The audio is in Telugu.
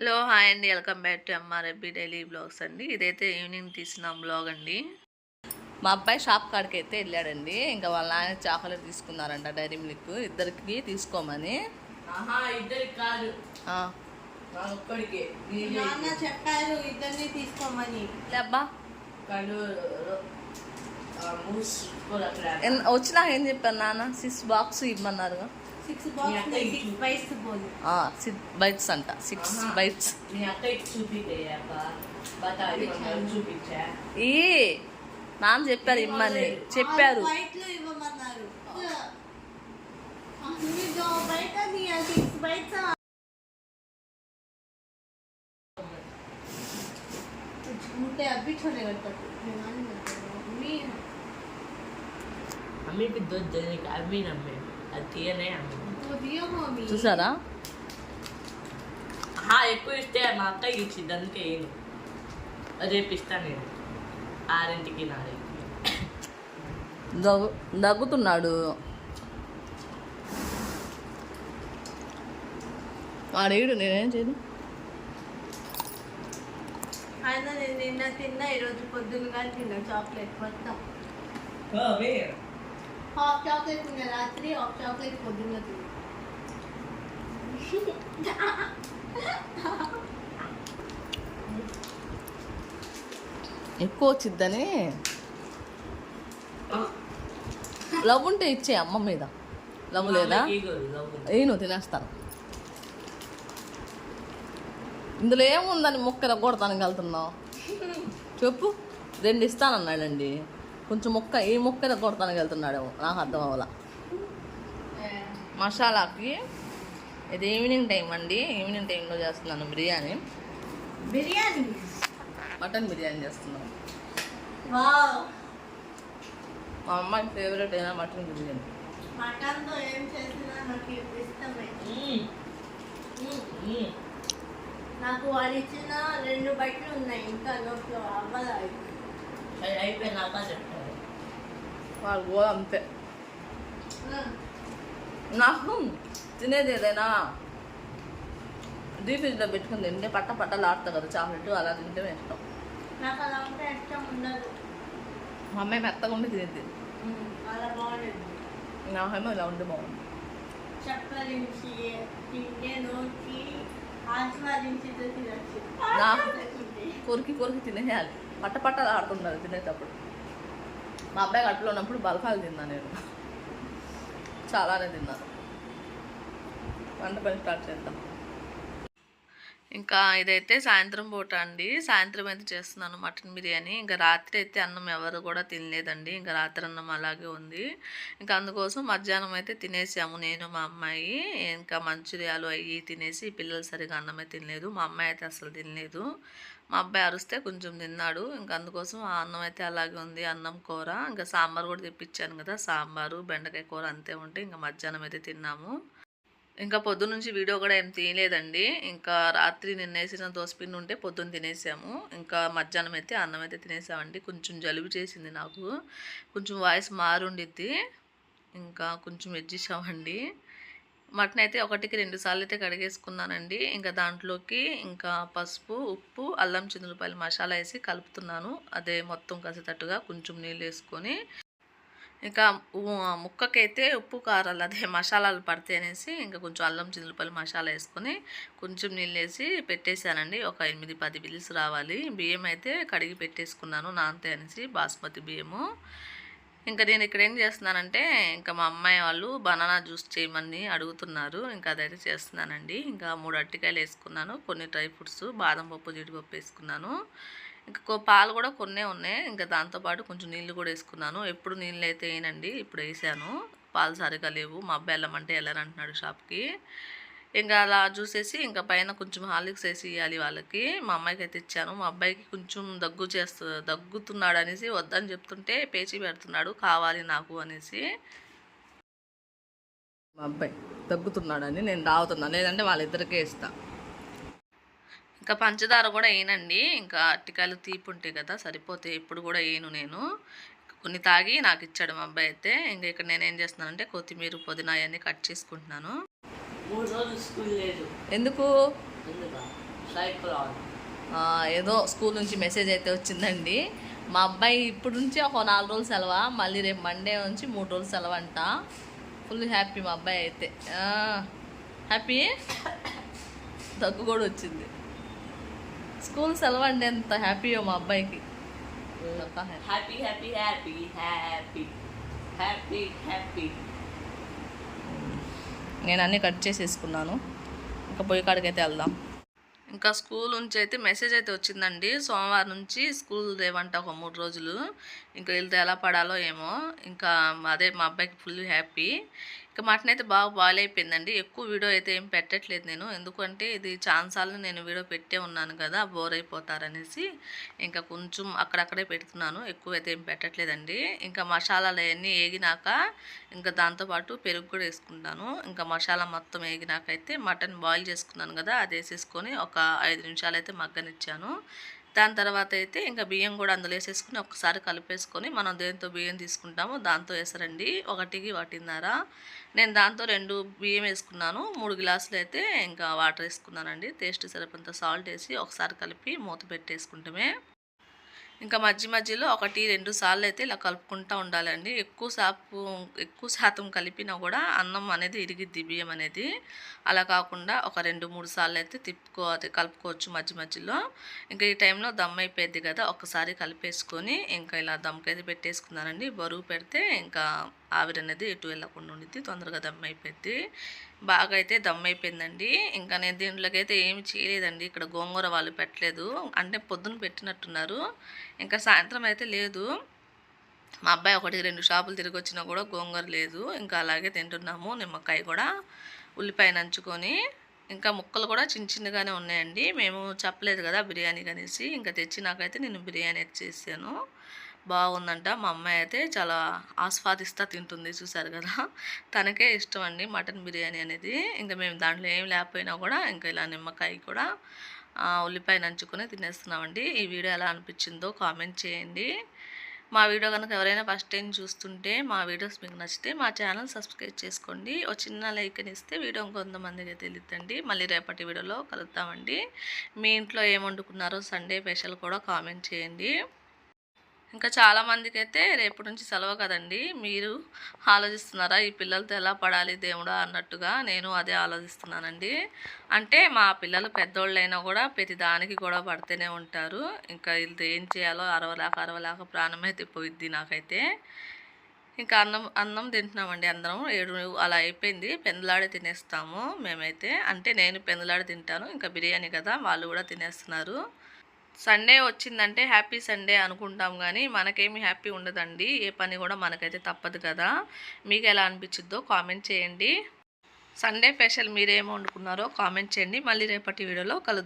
హలో హాయ్ అండి welcome back to MRFB daily blogs అండి. ఇదైతే ఈవినింగ్ తీసిన బ్లాగ్ అండి. మా అబ్బాయి షాప్ కాడికి అయితే వెళ్ళాడండి. ఇంకా వాళ్ళ నాయన చాక్లెట్ తీసుకున్నారంట డైరీ మిల్క్. ఇద్దరికి తీసుకోమని. ఆహా ఇద్దరికి కాదు. ఆ, మా ఒక్కడికే. నాన్న చెప్పారు ఇద్దరిని తీసుకోమని. ఎన్- వచ్చినాక ఏం చెప్పారు నాన్న? Six box ఇవ్వమన్నారు. సిక్స్ మీ బాక్స్ అత్తయ్య సిక్స్ ఇచ్చు. బైట్స్ బోలు సిక్స్ బైట్స్ అంట సిక్స్ ఆహా. బైట్స్ మీ అక్కకి చూపిపోయాక బతాయి చూపించాను. చూపించా ఈ నాన్న చెప్పారు ఇమ్మని చెప్పారు బైట్లు ఇవ్వమన్నారు నీకు బయట సిక్స్ బైట్స్ झूठे अभी छोले करता मम्मी అమ్మి దొద్దు దేనికి అమ్మి నమ్మే అది చూసారా? ఎక్కువ ఇస్తే మా అక్క ఇచ్చింది అందుకే వేయను. రేపు ఇస్తాను నేను. ఆరింటికి నాలుగు దగ్గుతున్నాడు ఆడేడు నేనేం చేయను? ఆయన నేను నిన్న తిన్నా ఈరోజు పొద్దున్న కానీ తిన్నా చాక్లెట్ మొత్తం. హాఫ్ చాక్లెట్ తిన్నా రాత్రి హాఫ్ చాక్లెట్ పొద్దున్న తిన్నా ఎక్కువ వచ్చిద్దని. లవ్ ఉంటే ఇచ్చే అమ్మ మీద. లవ్ లేదా? నువ్వు తినేస్తాను. ఇందులో ఏముందని ముక్కర కొడతానికి వెళ్తున్నావు? చెప్పు. రెండు ఇస్తానన్నాడండి. కొంచెం ముక్క ఈ ముక్కర కొడతానికి వెళ్తున్నాడు నాకు అర్థం అవ్వాల. మసాలాకి ఇది ఈవినింగ్ టైం అండి. ఈవినింగ్ టైంలో చేస్తున్నాను బిర్యానీ. బిర్యానీ? మటన్ బిర్యానీ చేస్తున్నాను. మా అమ్మాయి ఫేవరెట్ అయినా మటన్ బిర్యానీ. మటన్తో ఏం చేసినా నాకు ఇష్టమే. నాకు వాడు ఇచ్చిన రెండు బట్టలు ఉన్నాయి. ఇంకా నోట్లో అవ్వదా అయిపోయినాక చెప్తాను వాళ్ళు కూడా అంతే. నాకు తినేది ఏదైనా ఫ్రిడ్జ్లో పెట్టుకుని తింటే పట్ట పట్టలు ఆడుతా కదా చాక్లెట్ అలా తింటే ఇష్టం. నాకు అలా ఉంటే ఇష్టం ఉండదు. మా అమ్మాయి మెత్తగా ఉండి తినేది. అలా బాగుండదు. నాకేమో ఇలా ఉంటే బాగుంది. తింటే ఆస్వాదించి నాకు కొరికి కొరికి తినేయాలి. పట్ట పట్టలు ఆడుతున్నారు తినేటప్పుడు. మా అబ్బాయి కట్టులో ఉన్నప్పుడు బల్ఫాలు తిన్నా నేను. చాలానే తిన్నాను వంట పని స్టార్ట్ చేద్దాం. ఇంకా ఇదైతే సాయంత్రం పూట అండి. సాయంత్రం అయితే చేస్తున్నాను మటన్ బిర్యానీ. ఇంకా రాత్రి అయితే అన్నం ఎవరు కూడా తినలేదండి. ఇంకా రాత్రి అన్నం అలాగే ఉంది. ఇంకా అందుకోసం మధ్యాహ్నం అయితే తినేసాము నేను మా అమ్మాయి. ఇంకా మంచిర్యాలు అవి తినేసి పిల్లలు సరిగా అన్నమే తినలేదు. మా అమ్మాయి అయితే అసలు తినలేదు. మా అబ్బాయి అరిస్తే కొంచెం తిన్నాడు. ఇంకా అందుకోసం ఆ అన్నం అయితే అలాగే ఉంది అన్నం కూర. ఇంకా సాంబార్ కూడా తెప్పించాను కదా సాంబారు బెండకాయ కూర అంతే ఉంటే ఇంకా మధ్యాహ్నం అయితే తిన్నాము. ఇంకా పొద్దున్న నుంచి వీడియో కూడా ఏం తీయలేదండి. ఇంకా రాత్రి నిన్నేసిన దోసపిండి ఉంటే పొద్దున్న తినేసాము. ఇంకా మధ్యాహ్నం అయితే అన్నం అయితే తినేసామండి. కొంచెం జలుబు చేసింది నాకు. కొంచెం వాయిస్ మారుండిద్ది. ఇంకా కొంచెం వెజ్జిచ్చామండి మటన్ అయితే ఒకటికి రెండు సార్లు అయితే కడిగేసుకున్నానండి. ఇంకా దాంట్లోకి ఇంకా పసుపు ఉప్పు అల్లం చిందులపాయలు మసాలా వేసి కలుపుతున్నాను. అదే మొత్తం కలిసేటట్టుగా కొంచెం నీళ్ళు వేసుకొని. ఇంకా ముక్కకైతే ఉప్పు కారాలు అదే మసాలాలు పడతాయి అనేసి ఇంకా కొంచెం అల్లం చిందులపల్లి మసాలా వేసుకొని కొంచెం నీళ్ళు వేసి పెట్టేశానండి. ఒక ఎనిమిది పది బిల్స్ రావాలి. బియ్యం అయితే కడిగి పెట్టేసుకున్నాను. నాంతే అనేసి బాస్మతి బియ్యము. ఇంకా నేను ఇక్కడ ఏం చేస్తున్నానంటే ఇంకా మా అమ్మాయి వాళ్ళు బనానా జ్యూస్ చేయమని అడుగుతున్నారు. ఇంకా అదైతే చేస్తున్నానండి. ఇంకా మూడు అరటికాయలు వేసుకున్నాను. కొన్ని డ్రై ఫ్రూట్స్ బాదం పప్పు జీడిపప్పు వేసుకున్నాను. ఇంకా పాలు కూడా కొన్నే ఉన్నాయి. ఇంకా దాంతోపాటు కొంచెం నీళ్ళు కూడా వేసుకున్నాను. ఎప్పుడు నీళ్ళు అయితే వేయనండి. ఇప్పుడు వేసాను. పాలు సరిగా లేవు. మా అబ్బాయి వెళ్ళమంటే వెళ్ళారంటున్నాడు షాప్కి. ఇంకా అలా చూసేసి ఇంకా పైన కొంచెం హార్లిక్స్ వేసి ఇవ్వాలి వాళ్ళకి. మా అమ్మాయికి అయితే ఇచ్చాను. మా అబ్బాయికి కొంచెం దగ్గు చేస్తూ దగ్గుతున్నాడు అనేసి వద్దని చెప్తుంటే పేచి పెడుతున్నాడు. కావాలి నాకు అనేసి. మా అబ్బాయి దగ్గుతున్నాడని నేను తాగుతున్నాను లేదంటే వాళ్ళిద్దరికే ఇస్తా. ఇంకా పంచదార కూడా వేయనండి. ఇంకా అట్టికాయలు తీపి ఉంటాయి కదా సరిపోతే ఇప్పుడు కూడా వేయను నేను. కొన్ని తాగి నాకు ఇచ్చాడు మా అబ్బాయి అయితే. ఇంకా ఇక్కడ నేను ఏం చేస్తున్నానంటే కొత్తిమీర పుదీనా అవన్నీ కట్ చేసుకుంటున్నాను. మూడు రోజులు స్కూల్ లేదు. ఎందుకు? ఏదో స్కూల్ నుంచి మెసేజ్ అయితే వచ్చిందండి. మా అబ్బాయి ఇప్పుడు నుంచి ఒక నాలుగు రోజులు సెలవు? మళ్ళీ రేపు మండే నుంచి మూడు రోజులు సెలవు అంట ఫుల్ హ్యాపీ మా అబ్బాయి అయితే. హ్యాపీ? దగ్గు కూడా వచ్చింది. స్కూల్ సెలవు అండి ఎంత హ్యాపీయో మా అబ్బాయికి. Happy. Happy happy happy happy happy. నేను అన్నీ కట్ చేసేసుకున్నాను. ఇంకా పొయ్యి కాడికి అయితే వెళ్దాం. ఇంకా స్కూల్ నుంచి అయితే మెసేజ్ అయితే వచ్చిందండి. సోమవారం నుంచి స్కూల్ లేవంట ఒక మూడు రోజులు. ఇంకా వెళ్తే ఎలా పడాలో ఏమో. ఇంకా అదే మా అబ్బాయికి ఫుల్ హ్యాపీ. ఇంకా మటన్ అయితే బాగా బాయిల్ అయిపోయిందండి ఎక్కువ వీడియో అయితే ఏం పెట్టట్లేదు నేను. ఎందుకంటే ఇది ఛాన్సార్లు నేను వీడియో పెట్టే ఉన్నాను కదా బోర్ అయిపోతారనేసి ఇంకా కొంచెం అక్కడక్కడే పెడుతున్నాను. ఎక్కువ అయితే ఏం పెట్టట్లేదండి. ఇంకా మసాలాలు అవన్నీ వేగినాక ఇంకా దాంతోపాటు పెరుగు కూడా వేసుకుంటాను. ఇంకా మసాలా మొత్తం వేగినాక అయితే మటన్ బాయిల్ చేసుకున్నాను కదా అది వేసేసుకొని ఒక ఐదు నిమిషాలు అయితే మగ్గనిచ్చాను. దాని తర్వాత అయితే ఇంకా బియ్యం కూడా అందులో వేసేసుకుని ఒకసారి కలిపేసుకొని మనం దేంతో బియ్యం తీసుకుంటామో దాంతో వేసరండి. ఒకటికి ఒకటిన్నర. నేను దాంతో రెండు బియ్యం వేసుకున్నాను. మూడు గ్లాసులు అయితే ఇంకా వాటర్ వేసుకున్నానండి. టేస్ట్ సరిపోంత సాల్ట్ వేసి ఒకసారి కలిపి మూత పెట్టేసుకుంటామే. ఇంకా మధ్య మధ్యలో ఒకటి రెండు సార్లు అయితే ఇలా కలుపుకుంటూ ఉండాలండి. ఎక్కువ సాపు ఎక్కువ శాతం కలిపినా కూడా అన్నం అనేది ఇరిగిద్ది బియ్యం అనేది. అలా కాకుండా ఒక రెండు మూడు సార్లు అయితే తిప్పుకో కలుపుకోవచ్చు మధ్య మధ్యలో. ఇంకా ఈ టైంలో దమ్ అయిపోయింది కదా ఒకసారి కలిపేసుకొని ఇంకా ఇలా దమ్కైతే పెట్టేసుకున్నానండి. బరువు పెడితే ఇంకా ఆవిరి అనేది ఎటు వెళ్ళకుండా ఉండిద్ది తొందరగా దమ్ అయిపోద్ది బాగా అయితే దమ్ అయిపోయిందండి ఇంకా నేను దీంట్లోకి అయితే ఏమి చేయలేదండి. ఇక్కడ గోంగూర వాళ్ళు పెట్టలేదు. అంటే పొద్దున పెట్టినట్టున్నారు. ఇంకా సాయంత్రం అయితే లేదు. మా అబ్బాయి ఒకటి రెండు షాపులు తిరిగి వచ్చినా కూడా గోంగూర లేదు. ఇంకా అలాగే తింటున్నాము. నిమ్మకాయ కూడా ఉల్లిపాయ నంచుకొని. ఇంకా ముక్కలు కూడా చిన్న చిన్నగానే ఉన్నాయండి. మేము చెప్పలేదు కదా బిర్యానీ కనేసి. ఇంకా తెచ్చి నాకైతే నేను బిర్యానీ అయితే చేశాను. బాగుందంట. మా అమ్మాయి అయితే చాలా ఆస్వాదిస్తా తింటుంది చూసారు కదా. తనకే ఇష్టం అండి మటన్ బిర్యానీ అనేది. ఇంకా మేము దాంట్లో ఏం లేకపోయినా కూడా ఇంకా ఇలా నిమ్మకాయ కూడా ఉల్లిపాయ నంచుకొని తినేస్తున్నామండి. ఈ వీడియో ఎలా అనిపించిందో కామెంట్ చేయండి. మా వీడియో కనుక ఎవరైనా ఫస్ట్ టైం చూస్తుంటే మా వీడియోస్ మీకు నచ్చితే మా ఛానల్ సబ్స్క్రైబ్ చేసుకోండి. ఒక చిన్న లైక్ని ఇస్తే వీడియో కొంతమందికి తెలియదండి మళ్ళీ రేపటి వీడియోలో కలుద్దామండి. మీ ఇంట్లో ఏం వండుకున్నారో సండే స్పెషల్ కూడా కామెంట్ చేయండి. ఇంకా చాలామందికి అయితే రేపటి నుంచి సెలవు కదండి. మీరు ఆలోచిస్తున్నారా ఈ పిల్లలతో ఎలా పడాలి దేవుడా అన్నట్టుగా? నేను అదే ఆలోచిస్తున్నానండి. అంటే మా పిల్లలు పెద్దోళ్ళైనా కూడా ప్రతి దానికి కూడా పడితేనే ఉంటారు. ఇంకా వీళ్ళతో ఏం చేయాలో అరవలేక అరవలేక ప్రాణం అయితే పోయిద్ది నాకైతే. ఇంకా అన్నం అన్నం తింటున్నామండి అందరం. ఏడు అలా అయిపోయింది. పెందలాడి తినేస్తాము మేమైతే. అంటే నేను పెందలాడి తింటాను. ఇంకా బిర్యానీ కదా వాళ్ళు కూడా తినేస్తున్నారు. సండే వచ్చిందంటే హ్యాపీ సండే అనుకుంటాం కానీ మనకేమి హ్యాపీ ఉండదండి. ఏ పని కూడా మనకైతే తప్పదు కదా. మీకు ఎలా అనిపించిద్దో కామెంట్ చేయండి. సండే స్పెషల్ మీరేం వండుకున్నారో కామెంట్ చేయండి. మళ్ళీ రేపటి వీడియోలో కలుద్దాం.